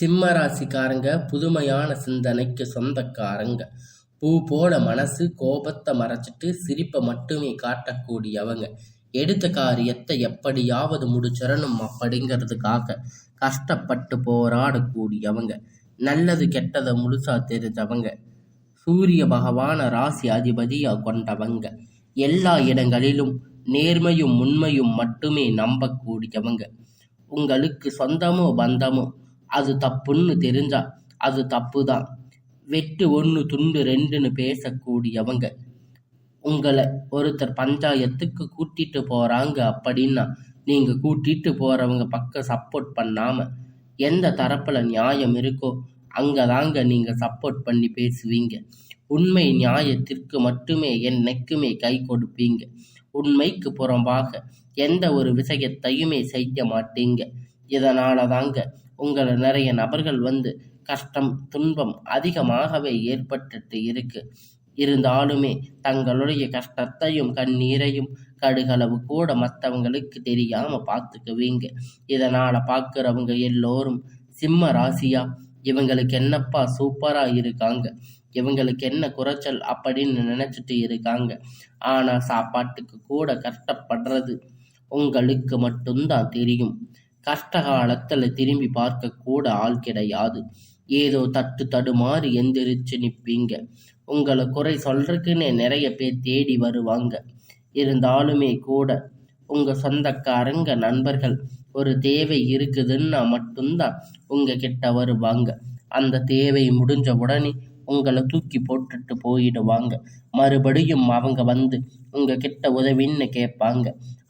சிம்ம ராசிக்காரங்க புதுமையான சிந்தனைக்கு சொந்தக்காரங்க. பூ போல மனசு கோபத்தை மறைச்சிட்டு சிரிப்பை மட்டுமே காட்டக்கூடியவங்க. எடுத்த காரியத்தை எப்படியாவது முடிச்சிடணும் அப்படிங்கிறதுக்காக கஷ்டப்பட்டு போராடக்கூடியவங்க. நல்லது கெட்டதை முழுசா தெரிஞ்சவங்க. சூரிய பகவான ராசி அதிபதியா கொண்டவங்க. எல்லா இடங்களிலும் நேர்மையும் உண்மையும் மட்டுமே நம்பக்கூடியவங்க. உங்களுக்கு சொந்தமோ பந்தமோ அது தப்புன்னு தெரிஞ்சா அது தப்பு தான் வெட்டு ஒன்று துண்டு ரெண்டுன்னு பேசக்கூடியவங்க. உங்களை ஒருத்தர் பஞ்சாயத்துக்கு கூட்டிட்டு போகிறாங்க அப்படின்னா நீங்கள் கூட்டிட்டு போகிறவங்க பக்கம் சப்போர்ட் பண்ணாமல் எந்த தரப்பில் நியாயம் இருக்கோ அங்கே தாங்க நீங்கள் சப்போர்ட் பண்ணி பேசுவீங்க. உண்மை நியாயத்திற்கு மட்டுமே என்னைக்குமே கை கொடுப்பீங்க. உண்மைக்கு புறம்பாக எந்த ஒரு விஷயத்தையுமே செய்ய மாட்டீங்க. இதனால தாங்க உங்களை நிறைய நபர்கள் வந்து கஷ்டம் துன்பம் அதிகமாகவே ஏற்பட்டுட்டு இருக்கு. இருந்தாலுமே தங்களுடைய கஷ்டத்தையும் கண்ணீரையும் கடுகளவு கூட மற்றவங்களுக்கு தெரியாம பார்த்துக்குவீங்க. இதனால பார்க்குறவங்க எல்லோரும் சிம்ம ராசியா? இவங்களுக்கு என்னப்பா சூப்பரா இருக்காங்க? இவங்களுக்கு என்ன குறைச்சல் அப்படின்னு நினைச்சிட்டு இருக்காங்க. ஆனா சாப்பாட்டுக்கு கூட கஷ்டப்படுறது உங்களுக்கு மட்டும்தான் தெரியும். கஷ்ட காலத்துல திரும்பி பார்க்க கூட ஆள் கிடையாது. ஏதோ தட்டு தடுமாறி எந்திரிச்சு நிற்பீங்க உங்களை குறை சொல்றதுக்குன்னே நிறைய பேர் தேடி வருவாங்க. இருந்தாலுமே கூட உங்க சொந்தக்காரங்க நண்பர்கள் ஒரு தேவை இருக்குதுன்னா மட்டும்தான் உங்க கிட்ட வருவாங்க. அந்த தேவை முடிஞ்ச உடனே உங்களை தூக்கி போட்டுட்டு போயிடுவாங்க. மறுபடியும் அவங்க வந்து உங்க கிட்ட உதவின்னு கேட்பாங்க.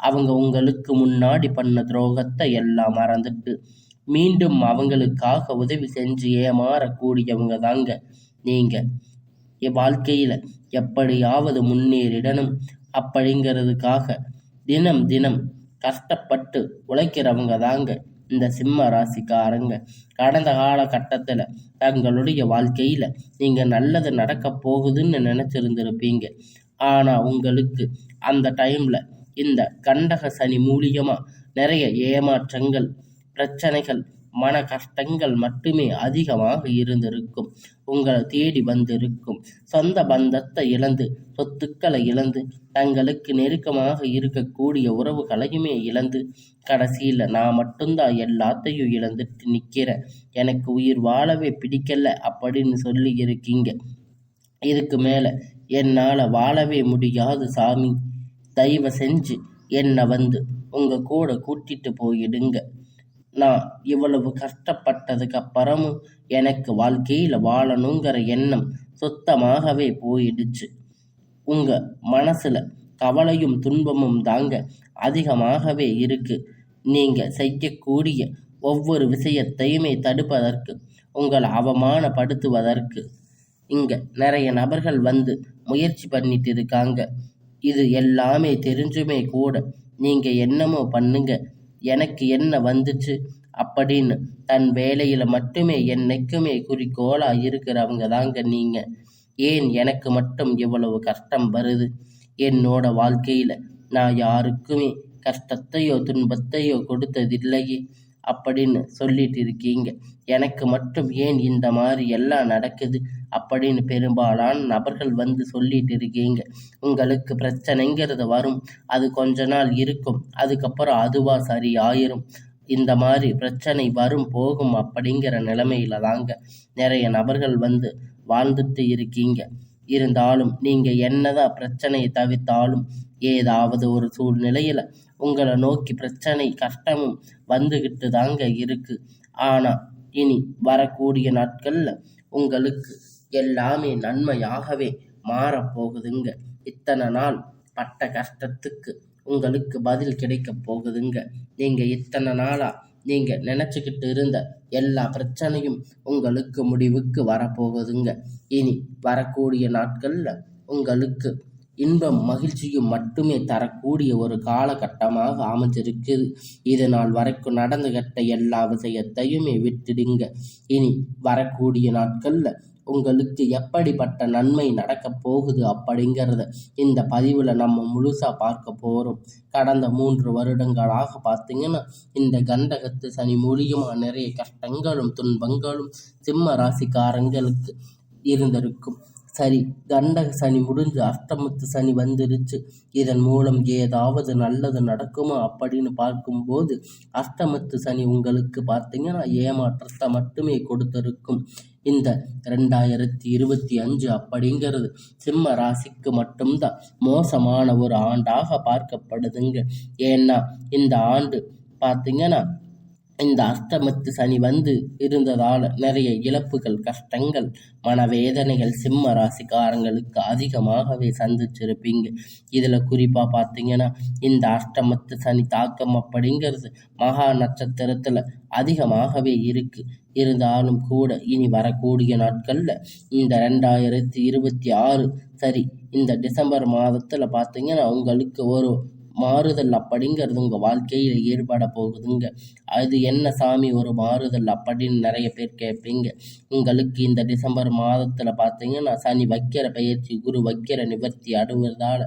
அவங்க உங்களுக்கு முன்னாடி பண்ண துரோகத்தை எல்லாம் மறந்துட்டு மீண்டும் அவங்களுக்காக உதவி செஞ்சு ஏமாறக்கூடியவங்க தாங்க நீங்க. வாழ்க்கையில எப்படியாவது முன்னேறிடணும். அப்படிங்கிறதுக்காக தினம் தினம் கஷ்டப்பட்டு உழைக்கிறவங்க தாங்க இந்த சிம்ம ராசிக்காரங்க கடந்த காலகட்டத்தில் தங்களுடைய வாழ்க்கையில் நீங்கள் நல்லது நடக்க போகுதுன்னு நினச்சிருந்துருப்பீங்க. ஆனால் உங்களுக்கு அந்த டைமில் இந்த கண்டக சனி மூலியமாக நிறைய ஏமாற்றங்கள் பிரச்சனைகள் மன கஷ்டங்கள் மட்டுமே அதிகமாக இருந்திருக்கும். உங்களை தேடி வந்திருக்கும். சொந்த பந்தத்தை இழந்து சொத்துக்களை இழந்து தங்களுக்கு நெருக்கமாக இருக்கக்கூடிய உறவுகளையுமே இழந்து கடைசியில் நான் மட்டும்தான் எல்லாத்தையும் இழந்துட்டு நிற்கிறேன் எனக்கு உயிர் வாழவே பிடிக்கல அப்படின்னு சொல்லி இருக்கீங்க. இதுக்கு மேலே என்னால் வாழவே முடியாது சாமி. தயவு செஞ்சு என்னை வந்து உங்கள் கூட கூட்டிட்டு போயிடுங்க. நான் இவ்வளவு கஷ்டப்பட்டதுக்கு அப்புறமும் எனக்கு வாழ்க்கையில் வாழணுங்கிற எண்ணம் சுத்தமாகவே போயிடுச்சு. உங்க மனசுல கவலையும் துன்பமும் தாங்க அதிகமாகவே இருக்கு. நீங்க செய்யக்கூடிய ஒவ்வொரு விஷயத்தையுமே தடுப்பதற்கு உங்களை அவமானப்படுத்துவதற்கு. இங்க நிறைய நபர்கள் வந்து முயற்சி பண்ணிட்டு இருக்காங்க. இது எல்லாமே தெரிஞ்சுமே கூட நீங்க என்னமோ பண்ணுங்க. எனக்கு என்ன வந்துச்சு? அப்படின்னு. தன் வேலையில் மட்டுமே என்னைக்குமே குறிக்கோளாக இருக்கிறவங்க தாங்க நீங்கள் ஏன் எனக்கு மட்டும் இவ்வளவு கஷ்டம் வருது? என்னோட வாழ்க்கையில் நான் யாருக்குமே கஷ்டத்தையோ துன்பத்தையோ கொடுத்ததில்லையே. அப்படின்னு சொல்லிட்டு இருக்கீங்க. எனக்கு மட்டும் ஏன் இந்த மாதிரி எல்லாம் நடக்குது? அப்படின்னு பெரும்பாலான நபர்கள் வந்து சொல்லிட்டு இருக்கீங்க. உங்களுக்கு பிரச்சனைங்கிறது வரும்? அது கொஞ்ச நாள் இருக்கும். அதுக்கப்புறம் அதுவா சரி ஆயிரும். இந்த மாதிரி பிரச்சனை வரும் போகும் அப்படிங்கிற நிலைமையில தாங்க நிறைய நபர்கள் வந்து வாழ்ந்துட்டு இருக்கீங்க. இருந்தாலும் நீங்கள் என்னதான் பிரச்சனையை தவிர்த்தாலும் ஏதாவது ஒரு சூழ்நிலையில் உங்களை நோக்கி பிரச்சனை கஷ்டமும் வந்துகிட்டு தாங்க இருக்கு. ஆனா இனி வரக்கூடிய நாட்கள்ல உங்களுக்கு எல்லாமே நன்மையாகவே மாறப்போகுதுங்க. இத்தனை நாள் பட்ட கஷ்டத்துக்கு உங்களுக்கு பதில் கிடைக்க போகுதுங்க. நீங்க இத்தனை நாளா நீங்க நினைச்சுக்கிட்டு இருந்த எல்லா பிரச்சனையும் உங்களுக்கு முடிவுக்கு வரப்போகுதுங்க. இனி வரக்கூடிய நாட்கள்ல உங்களுக்கு இன்பம் மகிழ்ச்சியும் மட்டுமே தரக்கூடிய ஒரு காலகட்டமாக அமைஞ்சிருக்குது இதனால் வரைக்கும் நடந்து கட்ட எல்லா விஷயத்தையுமே விட்டுடுங்க. இனி வரக்கூடிய நாட்களில் உங்களுக்கு எப்படிப்பட்ட நன்மை நடக்கப் போகுது அப்படிங்கிறத இந்த பதிவில் நம்ம முழுசாக பார்க்க போகிறோம் கடந்த மூன்று வருடங்களாக பார்த்தீங்கன்னா இந்த கண்டகத்து சனி மூலியமாக நிறைய கஷ்டங்களும் துன்பங்களும் சிம்ம ராசிக்காரங்களுக்கு இருந்திருக்கும். சரி கண்டக சனி முடிஞ்சு அஷ்டமத்து சனி வந்துருச்சு. இதன் மூலம் ஏதாவது நல்லது நடக்குமா அப்படின்னு பார்க்கும்போது அஷ்டமத்து சனி உங்களுக்கு பார்த்தீங்கன்னா ஏமாற்றத்தை மட்டுமே கொடுத்திருக்கும். இந்த ரெண்டாயிரத்தி இருபத்தி அஞ்சு அப்படிங்கிறது சிம்ம ராசிக்கு மட்டும்தான் மோசமான ஒரு ஆண்டாக பார்க்கப்படுதுங்க. ஏன்னா இந்த ஆண்டு பார்த்தீங்கன்னா இந்த அஷ்டமத்து சனி வந்து இருந்ததால் நிறைய இழப்புகள் கஷ்டங்கள் மனவேதனைகள் சிம்ம ராசிக்காரங்களுக்கு அதிகமாகவே சந்திச்சிருப்பீங்க. இதில் குறிப்பாக பார்த்தீங்கன்னா இந்த அஷ்டமத்து சனி தாக்கம் அப்படிங்கிறது மகா நட்சத்திரத்தில் அதிகமாகவே இருக்குது இருந்தாலும் கூட இனி வரக்கூடிய நாட்களில் இந்த ரெண்டாயிரத்தி இருபத்தி ஆறு சரி இந்த டிசம்பர் மாதத்தில் பார்த்தீங்கன்னா உங்களுக்கு ஒரு மாறுதல் அப்படிங்கிறது உங்கள் வாழ்க்கையில் ஏற்பட போகுதுங்க. அது என்ன சாமி ஒரு மாறுதல் அப்படின்னு நிறைய பேர் கேட்பீங்க உங்களுக்கு இந்த டிசம்பர் மாதத்தில் பார்த்தீங்கன்னா சனி வைக்கிற பயிற்சி குரு வைக்கிற நிவர்த்தி அடுவதால்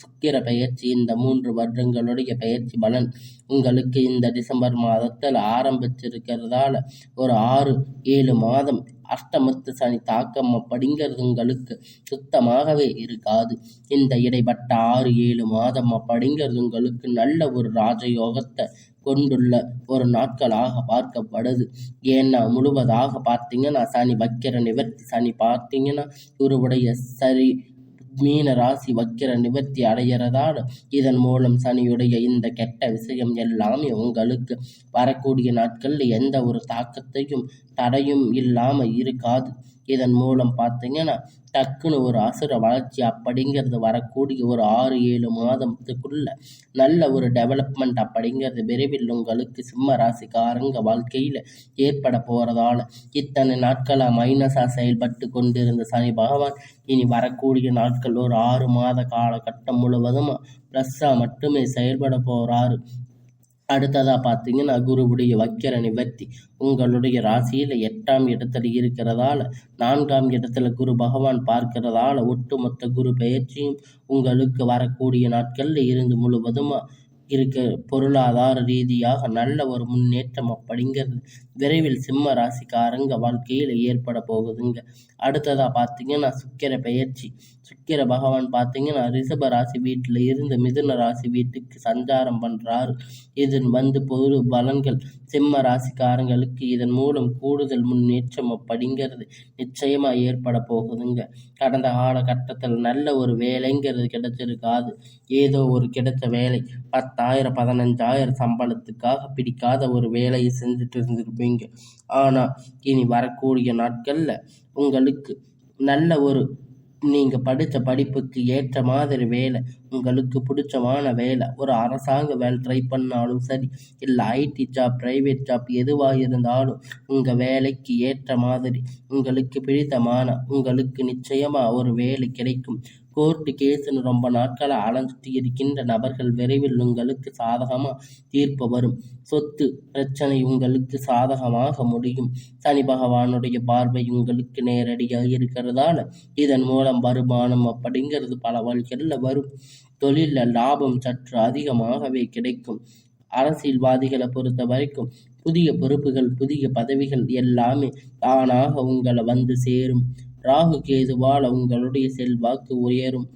சுக்கிர பயிற்சி இந்த மூன்று வருடங்களுடைய பயிற்சி பலன். உங்களுக்கு இந்த டிசம்பர் மாதத்தில் ஆரம்பிச்சிருக்கிறதால ஒரு ஆறு ஏழு மாதம் அஷ்டமத்து சனி தாக்கம் அப்படிங்கிறதுங்களுக்கு சுத்தமாகவே இருக்காது. இந்த இடைப்பட்ட ஆறு ஏழு மாதம் அப்படிங்கிறதுங்களுக்கு நல்ல ஒரு ராஜயோகத்தை கொண்டுள்ள ஒரு நாட்களாக பார்க்கப்படுது. ஏன்னா முழுவதாக பார்த்தீங்கன்னா சனி வக்கிர நிவர்த்தி சனி பார்த்தீங்கன்னா இவருடைய சரி மீன ராசி வக்கிர நிவர்த்தி அடைகிறதால் இதன் மூலம் சனியுடைய இந்த கெட்ட விஷயம் எல்லாமே உங்களுக்கு வரக்கூடிய நாட்களில் எந்த ஒரு தாக்கத்தையும் தடையும் இல்லாமல் இருக்காது. இதன் மூலம் பார்த்தீங்கன்னா டக்குன்னு ஒரு அசுர வளர்ச்சி அப்படிங்கிறது வரக்கூடிய ஒரு ஆறு ஏழு மாதத்துக்குள்ள நல்ல ஒரு டெவலப்மெண்ட் அப்படிங்கிறது விரைவில் உங்களுக்கு சிம்ம ராசிக்காரங்க வாழ்க்கையில் ஏற்பட போகிறதால இத்தனை நாட்களாக மைனஸாக செயல்பட்டு கொண்டிருந்த சனி பகவான் இனி வரக்கூடிய நாட்கள் ஒரு ஆறு மாத காலகட்டம் முழுவதும் ப்ளஸ்ஸாக மட்டுமே செயல்பட போகிறாரு அடுத்ததாக பார்த்தீங்கன்னா குருவுடைய வக்கிர நிவர்த்தி. உங்களுடைய ராசியில் எட்டாம் இடத்துல இருக்கிறதால நான்காம் இடத்துல குரு பகவான் பார்க்கிறதால ஒட்டுமொத்த குரு பயிற்சியும் உங்களுக்கு வரக்கூடிய நாட்களில் இருந்து முழுவதுமாக இருக்க பொருளாதார ரீதியாக நல்ல ஒரு முன்னேற்றம் அப்படிங்கிறது விரைவில் சிம்ம ராசிக்காரங்க வாழ்க்கையில் ஏற்பட போகுதுங்க. அடுத்ததாக பார்த்தீங்கன்னா சுக்கிர பெயர்ச்சி. சுக்கிர பகவான் பார்த்தீங்கன்னா ரிஷப ராசி வீட்டில் இருந்து மிதுன ராசி வீட்டுக்கு சஞ்சாரம் பண்ணுறாரு இதன் வந்து பொது பலன்கள். சிம்ம ராசிக்காரங்களுக்கு இதன் மூலம் கூடுதல் முன்னேற்றம் அப்படிங்கிறது நிச்சயமாக ஏற்பட போகுதுங்க. கடந்த காலகட்டத்தில் நல்ல ஒரு வேலைங்கிறது கிடைச்சிருக்காது. ஏதோ ஒரு கிடைச்ச வேலை. பத்தாயிரம் பதினஞ்சாயிரம் சம்பளத்துக்காக பிடிக்காத ஒரு வேலையை செஞ்சுட்டு இருந்திருப்பேன் இருந்திருப்பீங்க ஆனால் இனி வரக்கூடிய நாட்களில் உங்களுக்கு நல்ல ஒரு நீங்கள் படித்த படிப்புக்கு ஏற்ற மாதிரி வேலை உங்களுக்கு பிடிச்சமான வேலை ஒரு அரசாங்க வேலை ட்ரை பண்ணாலும் சரி இல்லை ஐடி ஜாப் ப்ரைவேட் ஜாப் எதுவாக இருந்தாலும் உங்கள் வேலைக்கு ஏற்ற மாதிரி உங்களுக்கு பிடித்தமான உங்களுக்கு நிச்சயமாக ஒரு வேலை கிடைக்கும். கோர்ட்டு கேஸுன்னு ரொம்ப நாட்களாக அலைஞ்சிட்டு இருக்கின்ற நபர்கள் விரைவில் உங்களுக்கு சாதகமாக தீர்ப்பு வரும். சொத்து பிரச்சனை உங்களுக்கு சாதகமாக முடியும். சனி பகவானுடைய பார்வை உங்களுக்கு நேரடியாக இருக்கிறதால இதன் மூலம் வருமானம் அப்படிங்கிறது பல வழிகளில் வரும். தொழிலில் லாபம் சற்று அதிகமாகவே கிடைக்கும். அரசியல்வாதிகளை பொறுத்த வரைக்கும் புதிய பொறுப்புகள் புதிய பதவிகள் எல்லாமே தானாக உங்களை வந்து சேரும். ராகு கேதுவால் உங்களுடைய செல்வாக்கு உயரும்.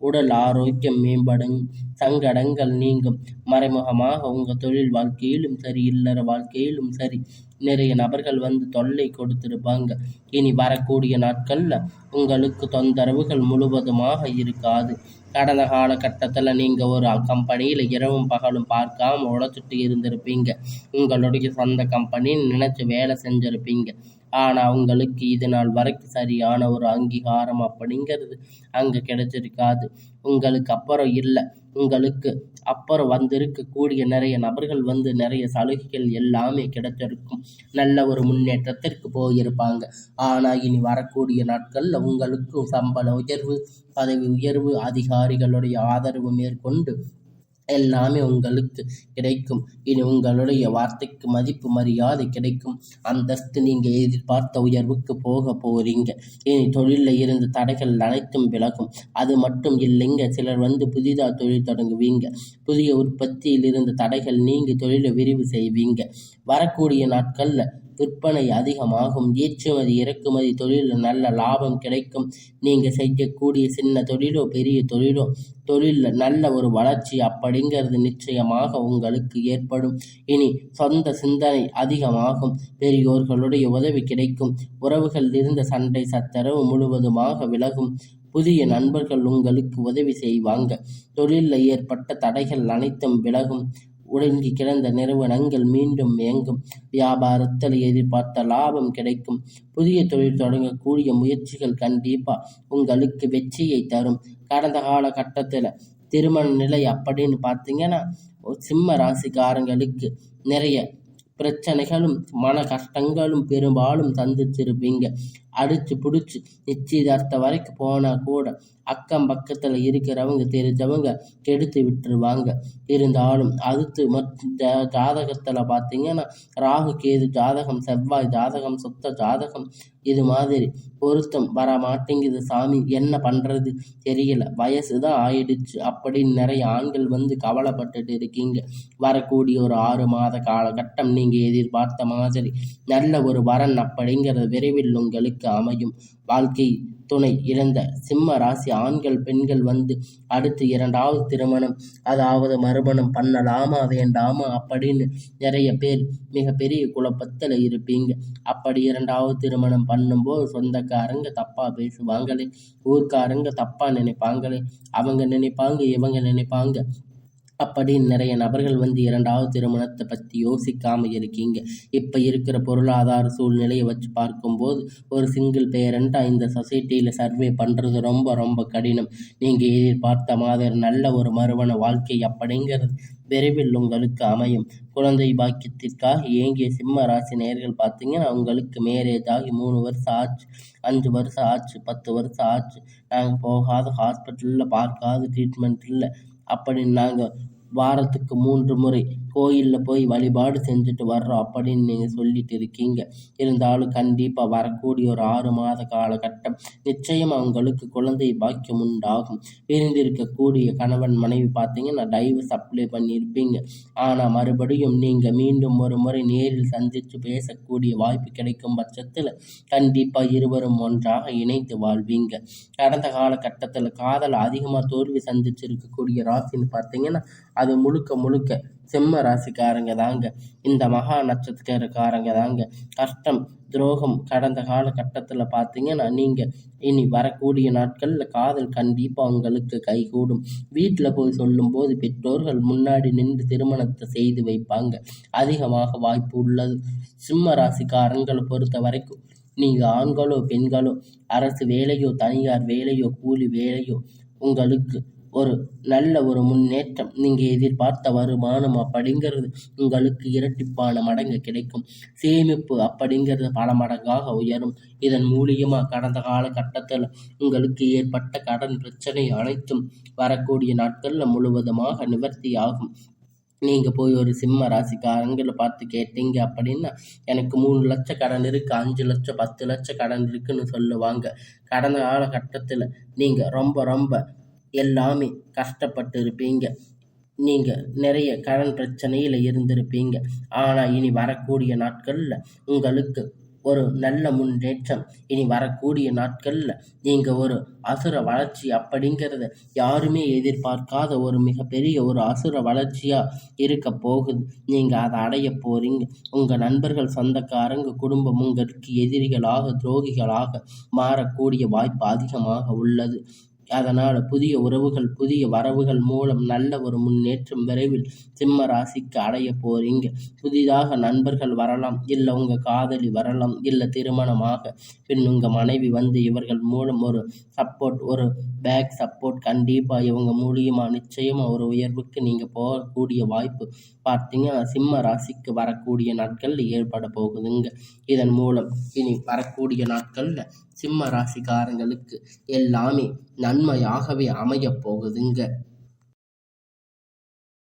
உடல் ஆரோக்கியம் மேம்படும். சங்கடங்கள் நீங்கும். மறைமுகமாக உங்கள் தொழில் வாழ்க்கையிலும் சரி இல்லற வாழ்க்கையிலும் சரி நிறைய நபர்கள் வந்து தொல்லை கொடுத்துருப்பாங்க. இனி வரக்கூடிய நாட்களில் உங்களுக்கு தொந்தரவுகள் முழுவதுமாக இருக்காது. கடந்த காலகட்டத்தில் நீங்கள் ஒரு கம்பெனியில் இரவும் பகலும் பார்க்காம உழைச்சிட்டு இருந்திருப்பீங்க. உங்களுடைய சொந்த கம்பெனின்னு நினச்சி வேலை செஞ்சுருப்பீங்க. ஆனால் உங்களுக்கு இது நாள் வரைக்கும் சரியான ஒரு அங்கீகாரம் அப்படிங்கிறது அங்கே கிடைச்சிருக்காது. உங்களுக்கு அப்புறம் இல்லை. உங்களுக்கு அப்புறம் வந்திருக்கக்கூடிய நிறைய நபர்கள் வந்து நிறைய சலுகைகள் எல்லாமே கிடைச்சிருக்கும். நல்ல ஒரு முன்னேற்றத்திற்கு போயிருப்பாங்க. ஆனால் இனி வரக்கூடிய நாட்களில் உங்களுக்கும் சம்பள உயர்வு பதவி உயர்வு அதிகாரிகளுடைய ஆதரவு மேற்கொண்டு எல்லாமே உங்களுக்கு கிடைக்கும். இனி உங்களுடைய வார்த்தைக்கு மதிப்பு மரியாதை கிடைக்கும். அந்தஸ்து நீங்கள் எதிர்பார்த்த உயர்வுக்கு போக போகிறீங்க இனி தொழிலில் இருந்த தடைகள் அனைத்தும் விலகும். அது மட்டும் இல்லைங்க சிலர் வந்து புதிதாக தொழில் தொடங்குவீங்க. புதிய உற்பத்தியில் இருந்த தடைகள் நீங்கி தொழிலை விரிவு செய்வீங்க. வரக்கூடிய நாட்களில் விற்பனை அதிகமாகும். ஏற்றுமதி இறக்குமதி தொழிலில் நல்ல லாபம் கிடைக்கும். நீங்கள் செய்யக்கூடிய சின்ன தொழிலோ பெரிய தொழிலோ தொழிலில் நல்ல ஒரு வளர்ச்சி அப்படிங்கிறது நிச்சயமாக உங்களுக்கு ஏற்படும். இனி சொந்த சிந்தனை அதிகமாகும். பெரியோர்களுடைய உதவி கிடைக்கும். உறவுகள் இருந்த சண்டை சத்தரவு முழுவதுமாக விலகும். புதிய நண்பர்கள் உங்களுக்கு உதவி செய்வாங்க. தொழிலில் ஏற்பட்ட தடைகள் அனைத்தும் விலகும். உடங்கி கிடந்த நிறுவனங்கள் மீண்டும் இயங்கும். வியாபாரத்தில் எதிர்பார்த்த லாபம் கிடைக்கும். புதிய தொழில் தொடங்கக்கூடிய முயற்சிகள் கண்டிப்பாக உங்களுக்கு வெற்றியை தரும். கடந்த கால கட்டத்தில் திருமண நிலை அப்படின்னு பார்த்தீங்கன்னா சிம்ம ராசிக்காரங்களுக்கு நிறைய பிரச்சனைகளும் மன கஷ்டங்களும் பெரும்பாலும் சந்திச்சிருப்பீங்க அடிச்சு பிடிச்சி நிச்சயதார்த்தம் வரைக்கும் போனால் கூட அக்கம் பக்கத்தில் இருக்கிறவங்க தெரிஞ்சவங்க கெடுத்து விட்டுருவாங்க. இருந்தாலும் அடுத்து மற்றும் ஜா ஜாதகத்தில் பார்த்தீங்கன்னா ராகு கேது ஜாதகம் செவ்வாய் ஜாதகம் சுத்த ஜாதகம் இது மாதிரி பொருத்தம் வர மாட்டேங்குது சாமி. என்ன பண்ணுறது தெரியல. வயசு தான் ஆயிடுச்சு. அப்படின்னு நிறைய ஆண்கள் வந்து கவலைப்பட்டுட்டு இருக்கீங்க. வரக்கூடிய ஒரு ஆறு மாத காலகட்டம் நீங்கள் எதிர்பார்த்த மாதிரி நல்ல ஒரு வரன் அப்படிங்கிறது விரைவில் உங்களுக்கு அமையும். வாழ்க்கை துணை இழந்த சிம்ம ராசி ஆண்கள் பெண்கள் வந்து அடுத்து இரண்டாவது திருமணம். அதாவது மறுமணம் பண்ணலாமா வேண்டாமா அப்படின்னு நிறைய பேர் மிகப்பெரிய குழப்பத்தில் இருப்பீங்க. அப்படி இரண்டாவது திருமணம் பண்ணும்போது சொந்தக்காரங்க தப்பாக பேசுவாங்களே ஊர்க்காரங்க தப்பாக நினைப்பாங்களே அவங்க நினைப்பாங்க இவங்க நினைப்பாங்க. அப்படி நிறைய நபர்கள் வந்து இரண்டாவது திருமணத்தை பற்றி யோசிக்காமல் இருக்கீங்க. இப்போ இருக்கிற பொருளாதார சூழ்நிலையை வச்சு பார்க்கும்போது ஒரு சிங்கிள் பேரண்ட்டாக இந்த சொசைட்டியில் சர்வே பண்ணுறது ரொம்ப ரொம்ப கடினம். நீங்கள் எதிர்பார்த்த மாதிரி நல்ல ஒரு மறுமண வாழ்க்கை அப்படிங்கிறது விரைவில் உங்களுக்கு அமையும். குழந்தை பாக்கியத்திற்காக இயங்கிய சிம்ம ராசி நேர்கள் பார்த்தீங்கன்னா உங்களுக்கு மேரேஜ் ஆகி மூணு வருஷம் ஆச்சு அஞ்சு வருஷம் ஆச்சு பத்து வருஷம் ஆச்சு. நாங்கள் போகாத ஹாஸ்பிட்டலில் பார்க்காத ட்ரீட்மெண்ட் இல்லை அப்படின்னு நாங்கள் வாரத்துக்கு மூன்று முறை கோயிலில் போய் வழிபாடு செஞ்சுட்டு வர்றோம் அப்படின்னு நீங்கள் சொல்லிட்டு இருக்கீங்க. இருந்தாலும் கண்டிப்பாக வரக்கூடிய ஒரு ஆறு மாத காலகட்டம் நிச்சயம் அவங்களுக்கு குழந்தை பாக்கியம் உண்டாகும். பிரிந்திருக்கக்கூடிய கணவன் மனைவி பார்த்தீங்கன்னா டைவர்ஸ் அப்ளை பண்ணியிருப்பீங்க ஆனால் மறுபடியும் நீங்கள் மீண்டும் ஒரு முறை நேரில் சந்தித்து பேசக்கூடிய வாய்ப்பு கிடைக்கும் பட்சத்தில் கண்டிப்பாக இருவரும் ஒன்றாக இணைந்து வாழ்வீங்க. கடந்த காலகட்டத்தில் காதல் அதிகமாக தோல்வி சந்திச்சிருக்கக்கூடிய ராசின்னு பார்த்தீங்கன்னா அது முழுக்க முழுக்க சிம்ம ராசிக்காரங்க தாங்க. இந்த மகா நட்சத்திரக்காரங்க தாங்க. கஷ்டம் துரோகம் கடந்த காலகட்டத்தில் பார்த்தீங்கன்னா நீங்கள் இனி வரக்கூடிய நாட்களில் காதல் கண்டிப்பாக உங்களுக்கு கைகூடும். வீட்டில் போய் சொல்லும்போது பெற்றோர்கள் முன்னாடி நின்று திருமணத்தை செய்து வைப்பாங்க. அதிகமாக வாய்ப்பு உள்ளது. சிம்ம ராசிக்காரங்களை பொறுத்த வரைக்கும் நீங்கள் ஆண்களோ பெண்களோ அரசு வேலையோ தனியார் வேலையோ கூலி வேலையோ உங்களுக்கு ஒரு நல்ல ஒரு முன்னேற்றம் நீங்கள் எதிர்பார்த்த வருமானம் அப்படிங்கிறது உங்களுக்கு இரட்டிப்பான மடங்கு கிடைக்கும். சேமிப்பு அப்படிங்கிறது பல மடங்காக உயரும். இதன் மூலியமாக கடந்த காலகட்டத்தில் உங்களுக்கு ஏற்பட்ட கடன் பிரச்சனை அனைத்தும் வரக்கூடிய நாட்களில் முழுவதுமாக நிவர்த்தி ஆகும் நீங்கள் போய் ஒரு சிம்ம ராசிக்காரங்களை பார்த்து கேட்டீங்க அப்படின்னா எனக்கு மூணு லட்சம் கடன் இருக்குது அஞ்சு லட்சம் பத்து லட்சம் கடன் இருக்குன்னு சொல்லுவாங்க. கடந்த காலகட்டத்தில் நீங்கள் ரொம்ப ரொம்ப எல்லாமே கஷ்டப்பட்டு இருப்பீங்க நீங்கள் நிறைய கடன் பிரச்சனையில் இருந்திருப்பீங்க. ஆனால் இனி வரக்கூடிய நாட்களில் உங்களுக்கு ஒரு நல்ல முன்னேற்றம். இனி வரக்கூடிய நாட்களில் நீங்கள் ஒரு அசுர வளர்ச்சி அப்படிங்கிறத யாருமே எதிர்பார்க்காத ஒரு மிகப்பெரிய ஒரு அசுர வளர்ச்சியாக இருக்க போகுது. நீங்கள் அதை அடைய போகிறீங்க உங்கள் நண்பர்கள் சொந்தக்காரங்க குடும்பம் உங்களுக்கு எதிரிகளாக துரோகிகளாக மாறக்கூடிய வாய்ப்பு அதிகமாக உள்ளது. அதனால் புதிய உறவுகள் புதிய வரவுகள் மூலம் நல்ல ஒரு முன்னேற்றம் விரைவில் சிம்ம ராசிக்கு அடைய போறீங்க. புதிதாக நண்பர்கள் வரலாம் இல்லை உங்கள் காதலி வரலாம் இல்லை திருமணமாக. பின் உங்கள் மனைவி வந்து இவர்கள் மூலம் ஒரு சப்போர்ட் ஒரு பேக் சப்போர்ட் கண்டிப்பாக இவங்க மூலியமாக நிச்சயமாக ஒரு உயர்வுக்கு நீங்கள் போகக்கூடிய வாய்ப்பு பார்த்தீங்கன்னா சிம்ம ராசிக்கு வரக்கூடிய நாட்களில் ஏற்பட போகுதுங்க. இதன் மூலம் இனி வரக்கூடிய நாட்களில் சிம்ம ராசிக்காரங்களுக்கு எல்லாமே நன்மையாகவே அமையப் போகுதுங்க.